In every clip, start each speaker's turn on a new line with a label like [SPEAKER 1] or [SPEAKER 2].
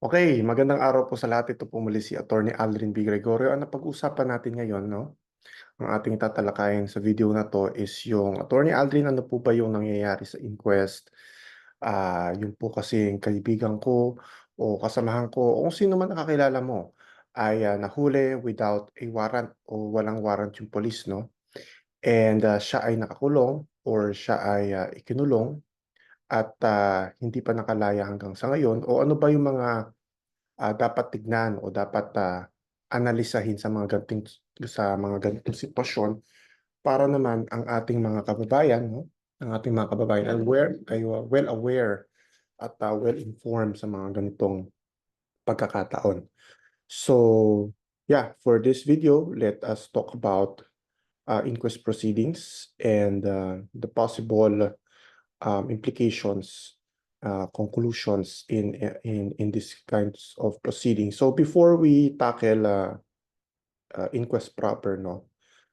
[SPEAKER 1] Okay, magandang araw po sa lahat. Ito po muli si Attorney Aldrin B. Gregorio. Ang napag-usapan natin ngayon, no? Ang ating tatalakayin sa video na to is yung Attorney Aldrin, ano po ba yung nangyayari sa inquest? Ah, yun po kasi kaibigan ko o kasamahan ko o kung sino man nakakilala mo ay ah, nahuli without a warrant o walang warrant yung police, no? And ah, siya ay nakakulong or siya ay ah, ikinulong at ah, hindi pa nakalaya hanggang sa ngayon o ano ba yung mga ah, dapat tignan o dapat ah, analisahin sa mga ganitong sa mga ganitong sitwasyon para naman ang ating mga kababayan no ang ating mga kababayan ay aware kayo well aware at ah, well informed sa mga ganitong pagkakataon. So, yeah, for this video, let us talk about uh, inquest proceedings and uh, the possible um, implications, uh, conclusions in in in these kinds of proceedings. So before we tackle uh, uh, inquest proper, no,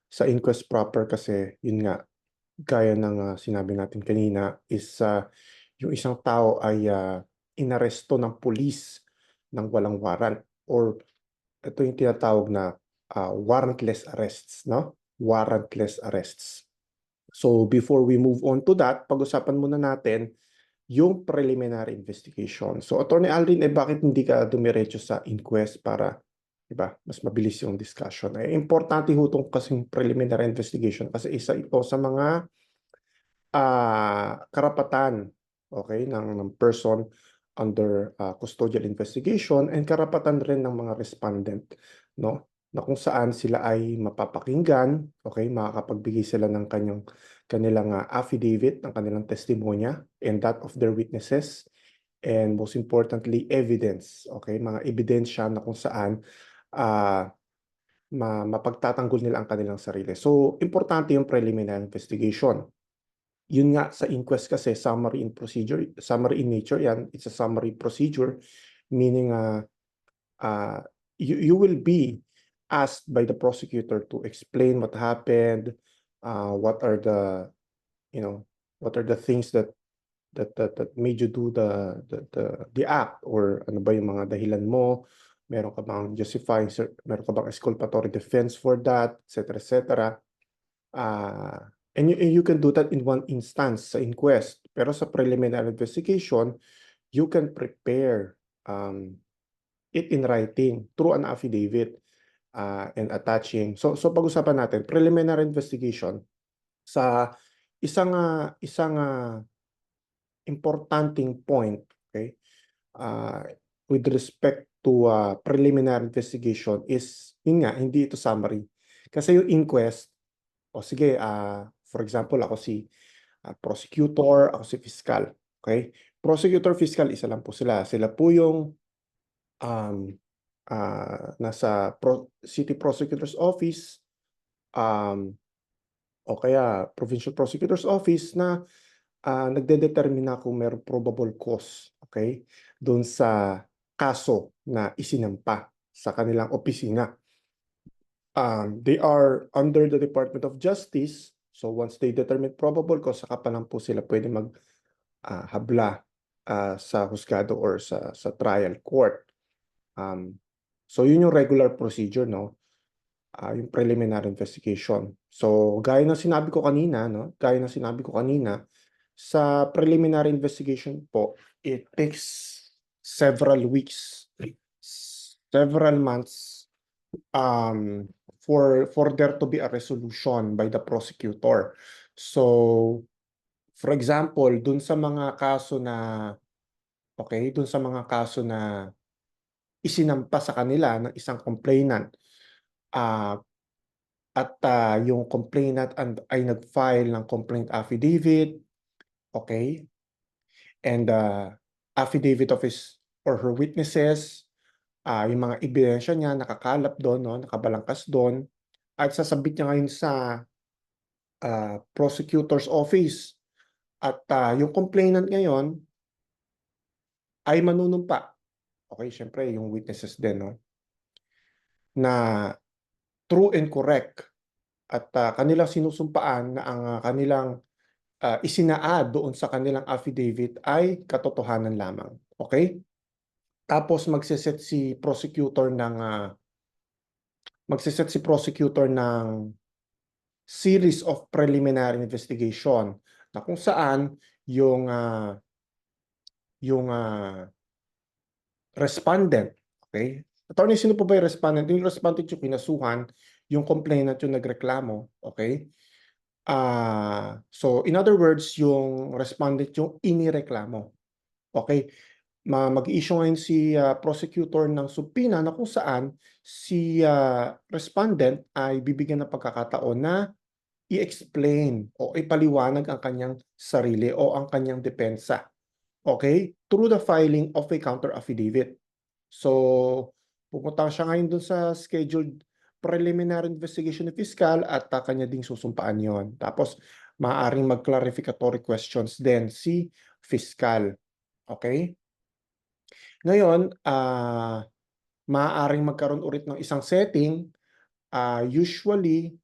[SPEAKER 1] sa inquest proper kasi yun nga, gaya ng uh, sinabi natin kanina, is uh, yung isang tao ay uh, inaresto ng pulis ng walang warrant or ito yung tinatawag na uh, warrantless arrests, no? Warrantless arrests. So before we move on to that, pag-usapan muna natin yung preliminary investigation. So Attorney Alvin, eh bakit hindi ka dumiretso sa inquest para, di ba, mas mabilis yung discussion? Eh, importante ho itong kasing preliminary investigation kasi isa ito sa mga ah, karapatan okay, ng, ng person under uh, custodial investigation and karapatan rin ng mga respondent, no? Na kung saan sila ay mapapakinggan, okay, makakapagbigay sila ng kanyang kanilang uh, affidavit, ng kanilang testimonya and that of their witnesses. And most importantly evidence, okay, mga ebidensya na kung saan uh, ma mapagtatanggol nila ang kanilang sarili. So, importante yung preliminary investigation. Yun nga sa inquest kasi summary in procedure, summary in nature yan, it's a summary procedure. Meaning uh, uh, you, you will be asked by the prosecutor to explain what happened, uh, what are the you know, what are the things that that that, that made you do the, the the the act or ano ba yung mga dahilan mo, meron ka bang justifying, meron ka bang exculpatory defense for that, etc. etc. Uh, And you, and you can do that in one instance sa inquest. Pero sa preliminary investigation, you can prepare um, it in writing through an affidavit uh, and attaching. So, so pag-usapan natin, preliminary investigation sa isang uh, isang uh, importanting point, okay? Uh, with respect to uh, preliminary investigation is, yun nga, hindi ito summary. Kasi yung inquest, o sige, uh, For example, ako si uh, prosecutor, ako si fiscal. Okay? Prosecutor, fiscal, isa lang po sila. Sila po yung um, uh, nasa pro city prosecutor's office um, o kaya provincial prosecutor's office na uh, nagdedetermina kung meron probable cause okay doon sa kaso na isinampa sa kanilang opisina. Um, they are under the Department of Justice So once they determine probable cause, saka pa lang po sila pwede mag uh, habla uh, sa husgado or sa sa trial court. Um, so yun yung regular procedure no. Uh, yung preliminary investigation. So gaya ng sinabi ko kanina no, gaya ng sinabi ko kanina sa preliminary investigation po, it takes several weeks, several months um for for there to be a resolution by the prosecutor. So, for example, dun sa mga kaso na okay, dun sa mga kaso na isinampa sa kanila ng isang complainant uh, at uh, yung complainant and, ay nag-file ng complaint affidavit, okay? And uh, affidavit of his or her witnesses, uh, yung mga ebidensya niya nakakalap doon, no, nakabalangkas doon at sasabit niya ngayon sa uh, prosecutor's office. At uh, yung complainant ngayon ay manunumpa. Okay, syempre yung witnesses din, no? Na true and correct at uh, kanilang sinusumpaan na ang uh, kanilang uh, isinaa doon sa kanilang affidavit ay katotohanan lamang. Okay? Tapos magse-set si prosecutor ng ah, magse-set si prosecutor ng series of preliminary investigation na kung saan yung ah, yung ah, respondent, okay? Attorney, sino po ba yung respondent? Yung respondent yung kinasuhan, yung complainant yung nagreklamo, okay? Ah, so in other words, yung respondent yung inireklamo. Okay? Ma mag-issue ngayon si ah, prosecutor ng subpoena na kung saan si ah, respondent ay bibigyan ng pagkakataon na i-explain o ipaliwanag ang kanyang sarili o ang kanyang depensa. Okay? Through the filing of a counter affidavit. So, pupunta siya ngayon dun sa scheduled preliminary investigation ni fiscal at uh, kanya ding susumpaan yon. Tapos, maaaring mag-clarificatory questions din si fiscal. Okay? Ngayon, ah maaaring magkaroon ulit ng isang setting. ah usually,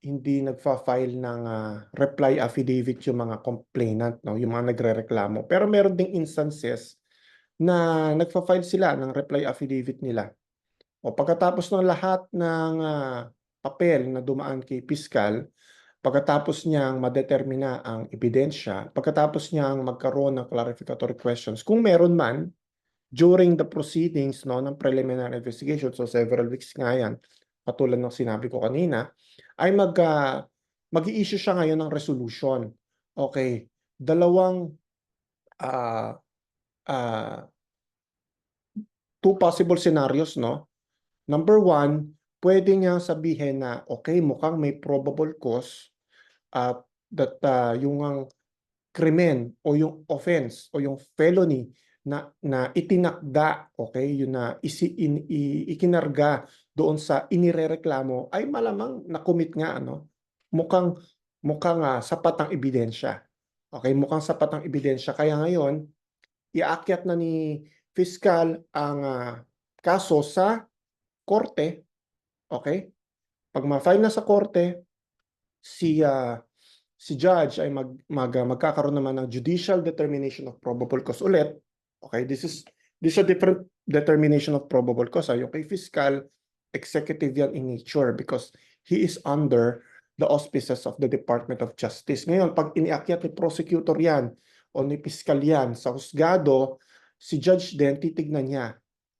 [SPEAKER 1] hindi nagfa-file ng ah, reply affidavit yung mga complainant, no? yung mga nagrereklamo. Pero meron ding instances na nagfa-file sila ng reply affidavit nila. O pagkatapos ng lahat ng ah, papel na dumaan kay fiscal, pagkatapos niyang madetermina ang ebidensya, pagkatapos niyang magkaroon ng clarificatory questions, kung meron man, during the proceedings no, ng preliminary investigation, so several weeks nga yan, katulad ng sinabi ko kanina, ay mag, ah, mag-i-issue siya ngayon ng resolution. Okay, dalawang ah ah, two possible scenarios, no? Number one, pwede niya sabihin na, okay, mukhang may probable cause at that ah, yung ang krimen o yung offense o yung felony na na itinakda, okay, yun na isi, in, i, ikinarga doon sa inirereklamo ay malamang na-commit nga ano. Mukhang mukhang ah, sapat ang ebidensya. Okay, mukhang sapat ang ebidensya kaya ngayon iaakyat na ni fiscal ang ah, kaso sa korte. Okay? Pag ma-file na sa korte, si ah, si judge ay mag, mag ah, magkakaroon naman ng judicial determination of probable cause ulit. Okay, this is this is a different determination of probable cause. Ah. Yung kay fiscal, executive yan in nature because he is under the auspices of the Department of Justice. Ngayon, pag iniakyat ni prosecutor yan o ni fiscal yan sa husgado, si judge din titignan niya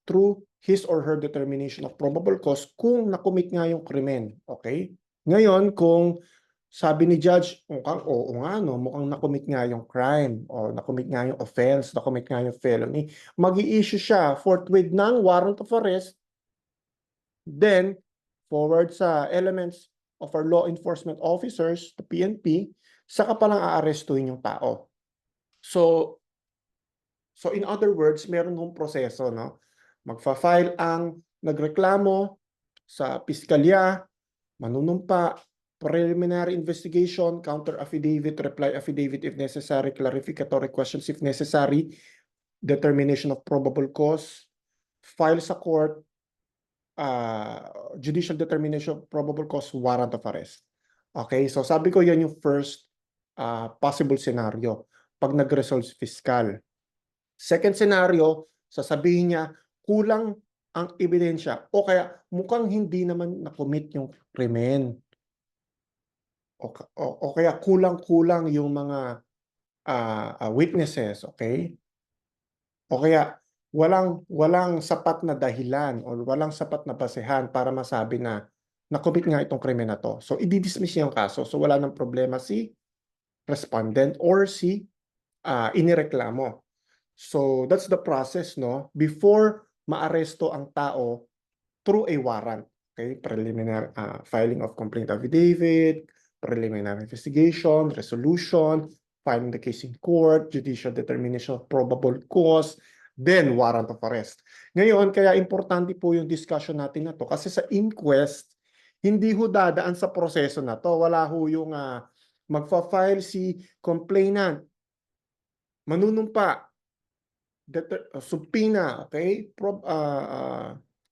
[SPEAKER 1] through his or her determination of probable cause kung nakumit nga yung krimen. Okay? Ngayon, kung sabi ni judge, mukhang oo nga no, mukhang nakumit nga yung crime o nakumit nga yung offense, nakumit nga yung felony, mag issue siya forthwith ng warrant of arrest, then forward sa elements of our law enforcement officers, the PNP, saka pa lang aarestuhin yung tao. So, so in other words, meron hong proseso, no? Magfa-file ang nagreklamo sa piskalya, manunumpa, preliminary investigation, counter affidavit, reply affidavit if necessary, clarificatory questions if necessary, determination of probable cause, file sa court, uh, judicial determination of probable cause, warrant of arrest. Okay, so sabi ko yan yung first uh, possible scenario pag nag-resolve si fiscal. Second scenario, sasabihin niya kulang ang ebidensya o kaya mukhang hindi naman na-commit yung krimen o, o, o kaya kulang-kulang yung mga uh, uh, witnesses, okay? O kaya walang walang sapat na dahilan o walang sapat na basehan para masabi na nakumit nga itong krimen na to. So i-dismiss yung kaso. So wala nang problema si respondent or si uh, inireklamo. So that's the process no before maaresto ang tao through a warrant. Okay, preliminary uh, filing of complaint affidavit, preliminary investigation, resolution, filing the case in court, judicial determination of probable cause, then warrant of arrest. Ngayon, kaya importante po yung discussion natin na to kasi sa inquest, hindi ho dadaan sa proseso na to. Wala ho yung uh, magfa-file si complainant, manunumpa, deter- uh, subpoena, okay? Pro, uh, uh,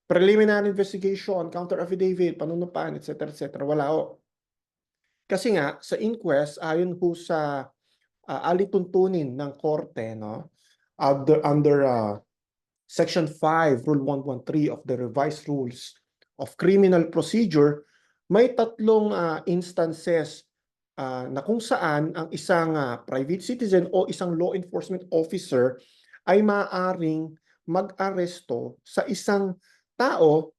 [SPEAKER 1] preliminary investigation, counter affidavit, panunumpaan, etc. etc. Wala ho. Kasi nga, sa inquest, ayon ho sa uh, alituntunin ng korte, no, under, under uh, Section 5, Rule 113 of the Revised Rules of Criminal Procedure, may tatlong ah, instances ah, na kung saan ang isang ah, private citizen o isang law enforcement officer ay maaaring mag-aresto sa isang tao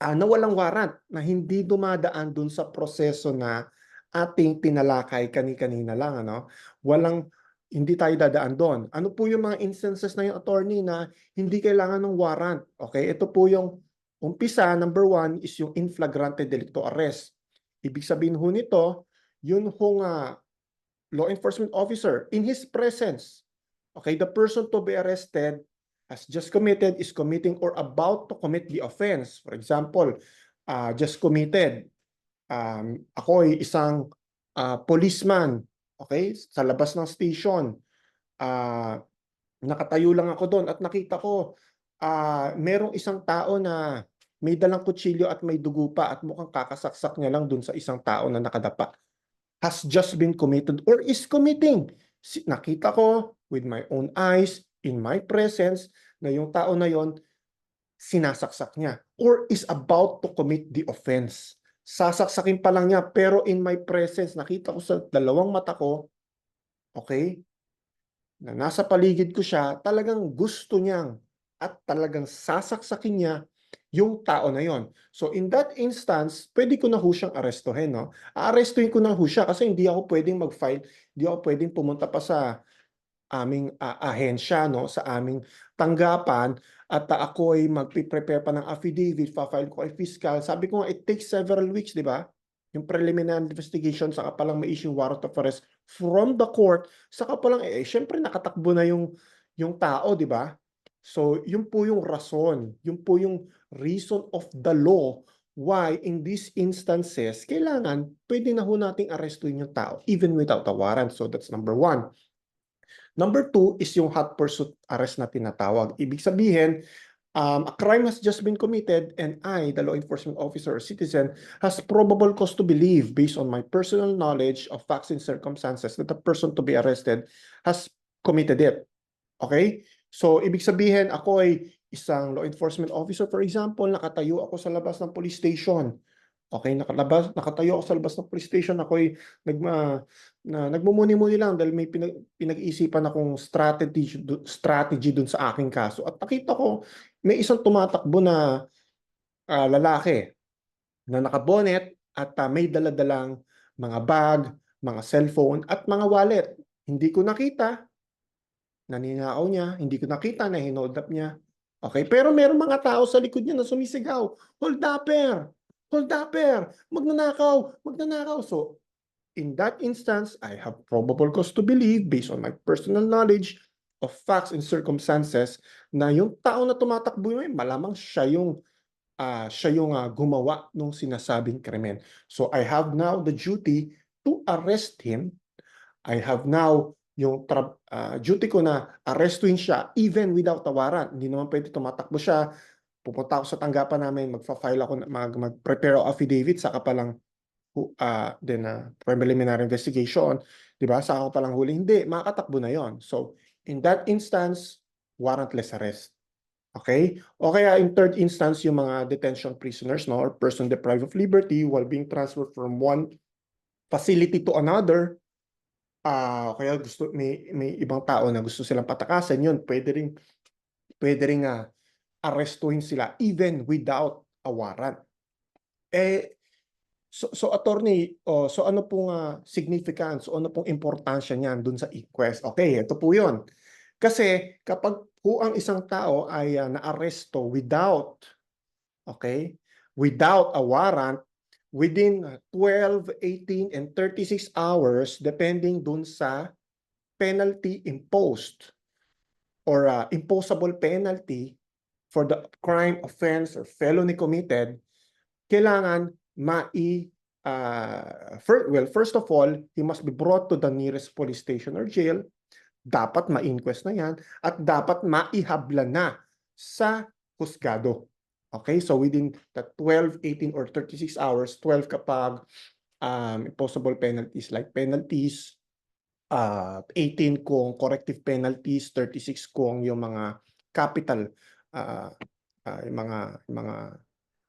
[SPEAKER 1] ah, na walang warrant, na hindi dumadaan dun sa proseso na ating tinalakay kani-kanina lang, ano? Walang hindi tayo dadaan doon. Ano po yung mga instances na yung attorney na hindi kailangan ng warrant? Okay, ito po yung umpisa, number one is yung in flagrante delicto arrest. Ibig sabihin ho nito, yun hong ah, law enforcement officer in his presence. Okay, the person to be arrested has just committed, is committing or about to commit the offense. For example, ah, just committed. Um, ako ay isang ah, policeman, okay, sa labas ng station. Ah, nakatayo lang ako doon at nakita ko ah, merong isang tao na may dalang kutsilyo at may dugo pa at mukhang kakasaksak niya lang doon sa isang tao na nakadapa. Has just been committed or is committing. Nakita ko with my own eyes, in my presence, na yung tao na yon sinasaksak niya or is about to commit the offense. Sasaksakin pa lang niya pero in my presence, nakita ko sa dalawang mata ko, okay, na nasa paligid ko siya, talagang gusto niyang at talagang sasaksakin niya yung tao na yon. So in that instance, pwede ko na ho siyang arestuhin, no? Aarestuhin ko na ho siya kasi hindi ako pwedeng mag-file, hindi ako pwedeng pumunta pa sa aming ah, ahensya, no? Sa aming tanggapan at ah, ako ay magpi-prepare pa ng affidavit, fa-file ko kay fiscal. Sabi ko nga, it takes several weeks, di ba? Yung preliminary investigation, saka pa lang may issue warrant of arrest from the court, saka pa lang, eh, syempre nakatakbo na yung, yung tao, di ba? So, yun po yung rason, yun po yung reason of the law why in these instances, kailangan, pwede na ho nating arrestuin yung tao even without a warrant. So, that's number one. Number two is yung hot pursuit arrest na tinatawag. Ibig sabihin, um, a crime has just been committed and I, the law enforcement officer or citizen, has probable cause to believe based on my personal knowledge of facts and circumstances that the person to be arrested has committed it. Okay? So, ibig sabihin, ako ay isang law enforcement officer, for example, nakatayo ako sa labas ng police station. Okay, nakalabas, nakatayo ako sa labas ng police station, ako ay nagma, na, nagmumuni-muni lang dahil may pinag, pinag-iisipan akong strategy, strategy dun sa aking kaso. At nakita ko, may isang tumatakbo na ah, lalaki na nakabonet at ah, may daladalang mga bag, mga cellphone at mga wallet. Hindi ko nakita, naninakaw niya, hindi ko nakita na hinold up niya. Okay, pero meron mga tao sa likod niya na sumisigaw, hold upper, hold upper, magnanakaw, magnanakaw. So, in that instance, I have probable cause to believe based on my personal knowledge of facts and circumstances na yung tao na tumatakbo yun, malamang siya yung ah, siya yung ah, gumawa nung sinasabing krimen. So I have now the duty to arrest him. I have now yung ah, duty ko na arrestuin siya even without a warrant. Hindi naman pwede tumatakbo siya. Pupunta ako sa tanggapan namin, magfa-file ako, mag, mag-prepare affidavit, saka pa lang hu- ah, then ah, preliminary investigation, 'di ba? Saka ko pa lang huli. Hindi, makakatakbo na 'yon. So, in that instance, warrantless arrest. Okay? O kaya in third instance, yung mga detention prisoners, no, or person deprived of liberty while being transferred from one facility to another, ah kaya gusto may may ibang tao na gusto silang patakasan yun, pwede ring pwede ring ah, arestuhin sila even without a warrant. Eh so so attorney, oh, so ano pong ah, significance o ano pong importansya niyan dun sa inquest? Okay, ito po 'yon. Kasi kapag po ang isang tao ay ah, naaresto without okay, without a warrant within ah, 12, 18 and 36 hours depending dun sa penalty imposed or ah, imposable penalty for the crime, offense, or felony committed, kailangan mai ah, fir- well, first of all, he must be brought to the nearest police station or jail. Dapat ma-inquest na yan at dapat maihabla na sa husgado. Okay, so within the 12, 18, or 36 hours, 12 kapag um, imposable penalties like penalties, uh, 18 kung corrective penalties, 36 kung yung mga capital, ah, ah, yung mga yung mga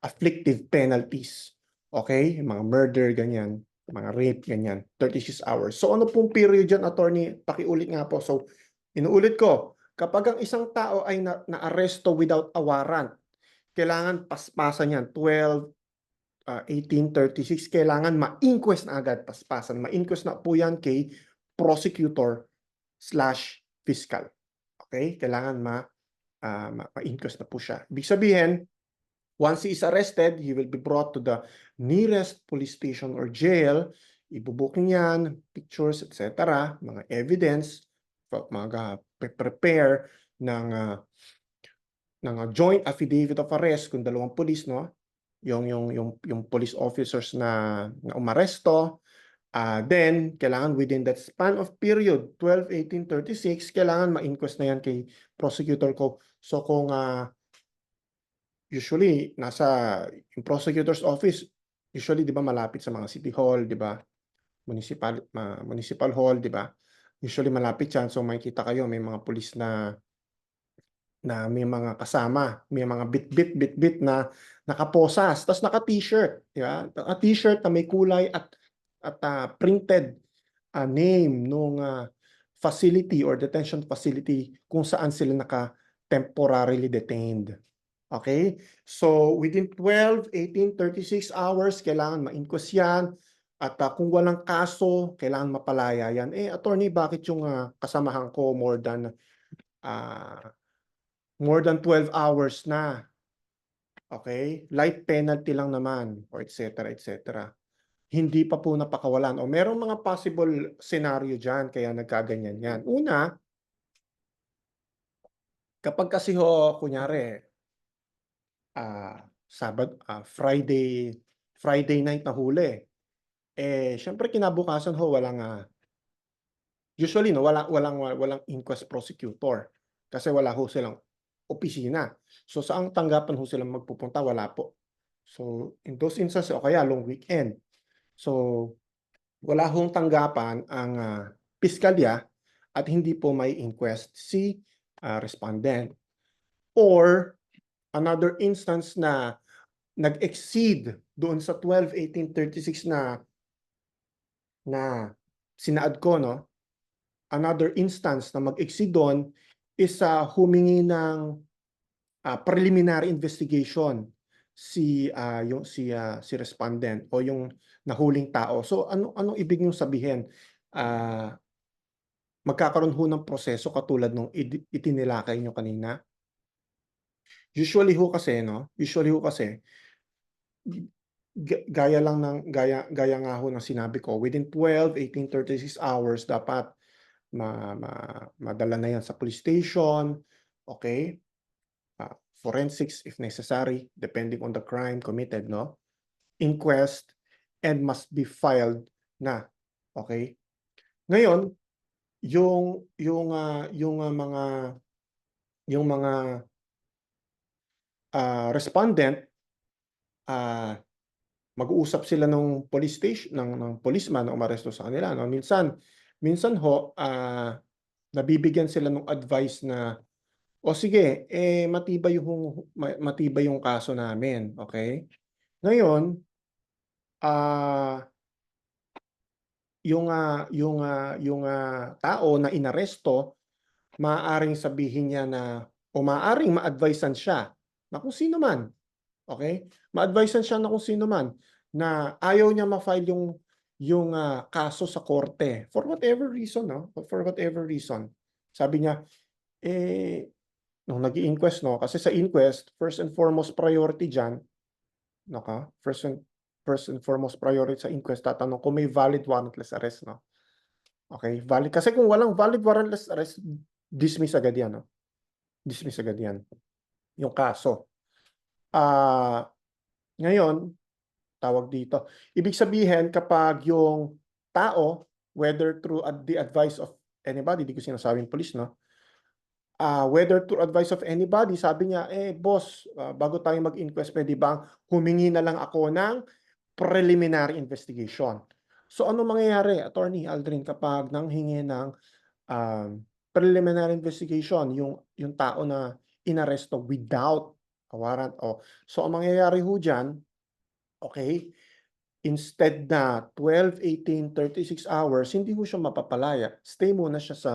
[SPEAKER 1] afflictive penalties. Okay? Yung mga murder, ganyan. Mga rape, ganyan. 36 hours. So ano pong period dyan, attorney? Pakiulit nga po. So, inuulit ko, kapag ang isang tao ay na, na-aresto without a warrant, kailangan paspasan yan. 12, ah, 1836, kailangan ma-inquest na agad, paspasan. Ma-inquest na po yan kay prosecutor slash fiscal. Okay? Kailangan ma, ah, ma- ma-inquest na po siya. Ibig sabihin, once he is arrested, he will be brought to the nearest police station or jail. Ibubuking yan, pictures, etc. Mga evidence, mga prepare ng ah, ng ah, joint affidavit of arrest kung dalawang police no yung yung yung yung police officers na na umaresto ah then kailangan within that span of period 12 18 36 kailangan ma-inquest na yan kay prosecutor ko. So kung ah, usually nasa prosecutor's office usually 'di ba malapit sa mga city hall 'di ba? Municipal ma- municipal hall 'di ba? Usually malapit yan. So makikita kayo may mga police na na may mga kasama, may mga bit-bit bit-bit na nakaposas, tapos naka-t-shirt, di ba? Naka-t-shirt na may kulay at at ah, printed ah, name nung ah, facility or detention facility kung saan sila naka temporarily detained. Okay? So within 12, 18, 36 hours kailangan ma-inquest yan at ah, kung walang kaso, kailangan mapalaya yan. Eh attorney, bakit yung ah, kasamahan ko more than ah more than 12 hours na. Okay? Light penalty lang naman or etc. etc. Hindi pa po napakawalan o merong mga possible scenario diyan kaya nagkaganyan yan. Una, kapag kasi ho kunyari ah Sabad ah, Friday Friday night na huli. Eh syempre kinabukasan ho walang ah, usually no wala walang walang inquest prosecutor kasi wala ho silang opisina. So saan tanggapan ho sila magpupunta? Wala po. So in those instances o kaya long weekend. So wala hong tanggapan ang ah, piskalya at hindi po may inquest si ah, respondent. Or another instance na nag-exceed doon sa 12 1836 na na sinaad ko no another instance na mag-exceed doon is ah, humingi ng ah, preliminary investigation si ah, yung si ah, si respondent o yung nahuling tao. So ano anong ibig niyong sabihin? Ah magkakaroon ho ng proseso katulad nung itinilakay niyo kanina? Usually ho kasi no, usually ho kasi gaya lang ng gaya gaya nga ho ng sinabi ko, within 12, 18, 36 hours dapat ma, ma madala na yan sa police station, okay? Forensics if necessary, depending on the crime committed, no? Inquest and must be filed na, okay? Ngayon, yung yung ah, yung ah, mga yung mga ah, respondent ah mag-uusap sila ng police station ng ng policeman na umaresto sa kanila no minsan minsan ho ah nabibigyan sila ng advice na o sige eh matibay yung ma- matibay yung kaso namin okay? Ngayon ah yung ah, yung ah, yung ah, tao na inaresto maaaring sabihin niya na o maaaring ma-advisean siya na kung sino man okay? Ma-advisean siya na kung sino man na ayaw niya ma-file yung yung ah, kaso sa korte for whatever reason no? For whatever reason. Sabi niya eh nung nag-inquest no kasi sa inquest first and foremost priority diyan naka first and first and foremost priority sa inquest tatanong kung may valid warrantless arrest no okay valid kasi kung walang valid warrantless arrest dismiss agad yan no dismiss agad yan yung kaso ah ngayon tawag dito. Ibig sabihin kapag yung tao, whether through ad- the advice of anybody, di ko sinasabing police, no? Ah, whether through advice of anybody, sabi niya, eh boss, ah, bago tayo mag-inquest, pwede bang humingi na lang ako ng preliminary investigation. So ano mangyayari, Attorney Aldrin, kapag nanghingi ng um, preliminary investigation, yung yung tao na inaresto without a warrant. Oh, so ang mangyayari ho diyan, okey, instead na 12, 18, 36 hours, hindi ho siya mapapalaya. Stay muna siya sa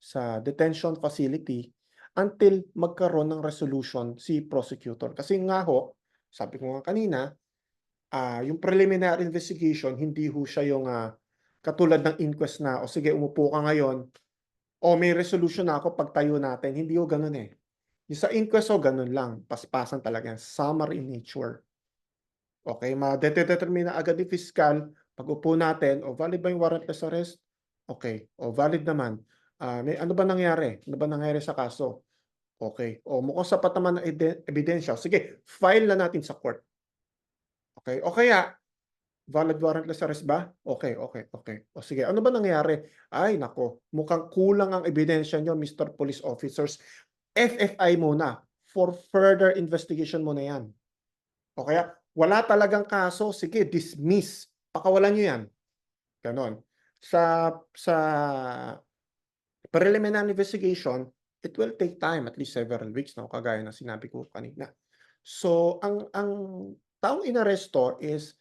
[SPEAKER 1] sa detention facility until magkaroon ng resolution si prosecutor. Kasi nga ho, sabi ko nga kanina, ah, yung preliminary investigation hindi ho siya yung, ah, katulad ng inquest na, "O sige umupo ka ngayon, o may resolution na ako pagtayo natin." Hindi ho gano'n, eh. Yung sa inquest ho gano'n lang, paspasan talaga summary in nature. Okey, madede-determine na agad ni piskal pag-upo natin, "O valid ba yung warrantless arrest?" Okey, "O valid naman." May ano ba nangyari? Ano ba nangyari sa kaso? Okey, "O mukhang sapat naman ide ebidensya." Sige, file na natin sa court. Okey, o kaya valid warrantless arrest ba? Okey, okey, okey. O sige, ano ba nangyari? "Ay naku, mukhang kulang ang ebidensya niyo Mr. Police Officers. FFI muna, for further investigation muna yan." O kaya wala talagang kaso, sige dismiss, pakawalan niyo yan, gano'n. Sa sa preliminary investigation, it will take time, at least several weeks 'no, kagaya ng sinabi ko kanina. So ang ang taong inaresto is,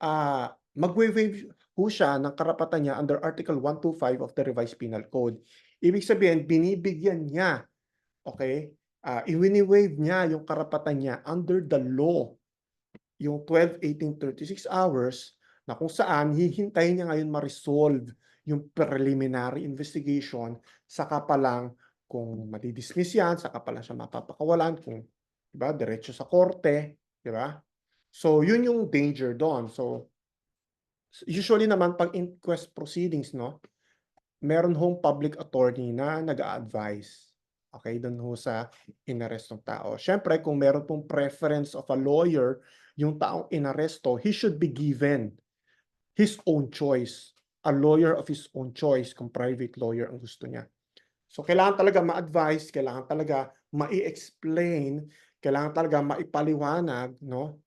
[SPEAKER 1] ah, magwe-waive siya ng karapatan niya under Article 125 of the Revised Penal Code. Ibig sabihin binibigyan niya, okey, ah, iwini-waive niya yung karapatan niya under the law, yung 12, 18, 36 hours na kung saan hihintayin niya ngayon ma-resolve yung preliminary investigation, saka pa lang kung madi-dismiss yan, saka pa lang siya mapapakawalan kung 'di ba, diretso sa korte, 'di ba? So yun yung danger do'n. So usually naman 'pag inquest proceedings 'no, meron hong public attorney na nag-a-advice, okey, do'n ho sa inarestong tao. Siyempre kung meron pong preference of a lawyer yung taong inaresto, he should be given his own choice, a lawyer of his own choice kung private lawyer ang gusto niya. So kailangan talaga ma-advice, kailangan talaga mai-explain, kailangan talaga maipaliwanag 'no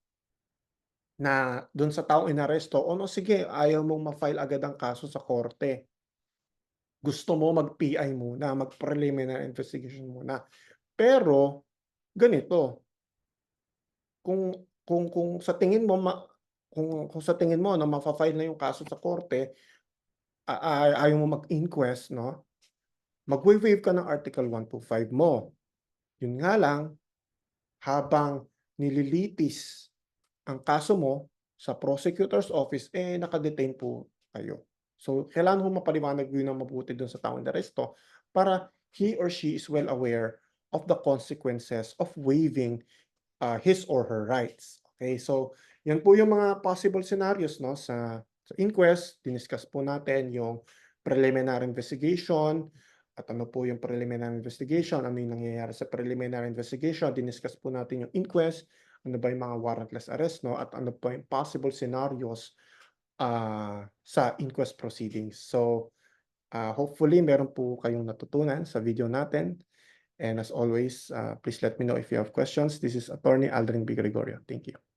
[SPEAKER 1] na do'n sa taong inaresto, "O no sige, ayaw mong ma-file agad ang kaso sa korte. Gusto mo mag-PI muna, mag-preliminary investigation muna." Pero ganito kung kung kung sa tingin mo ma kung kung sa tingin mo na mafa-file na yung kaso sa korte, a a ayaw mo mag-inquest 'no, magwe-waive ka ng Article 125 mo. Yun nga lang, habang nililitis ang kaso mo sa prosecutor's office, eh, naka-detain po kayo. So kailangan mong mapaliwanag yun ng mabuti dun sa taong inaresto para he or she is well aware of the consequences of waiving, ah, his or her rights. Okey, so yan po yung mga possible scenarios 'no sa sa inquest, diniscuss po natin yung preliminary investigation at ano po yung preliminary investigation, ano yung nangyayari sa preliminary investigation, diniscuss po natin yung inquest, ano ba yung mga warrantless arrest 'no, at ano pa yung possible scenarios, ah, sa inquest proceedings. So, ah, hopefully meron po kayong natutunan sa video natin and as always, ah, please let me know if you have questions. This is Attorney Aldrin B. Gregorio. Thank you.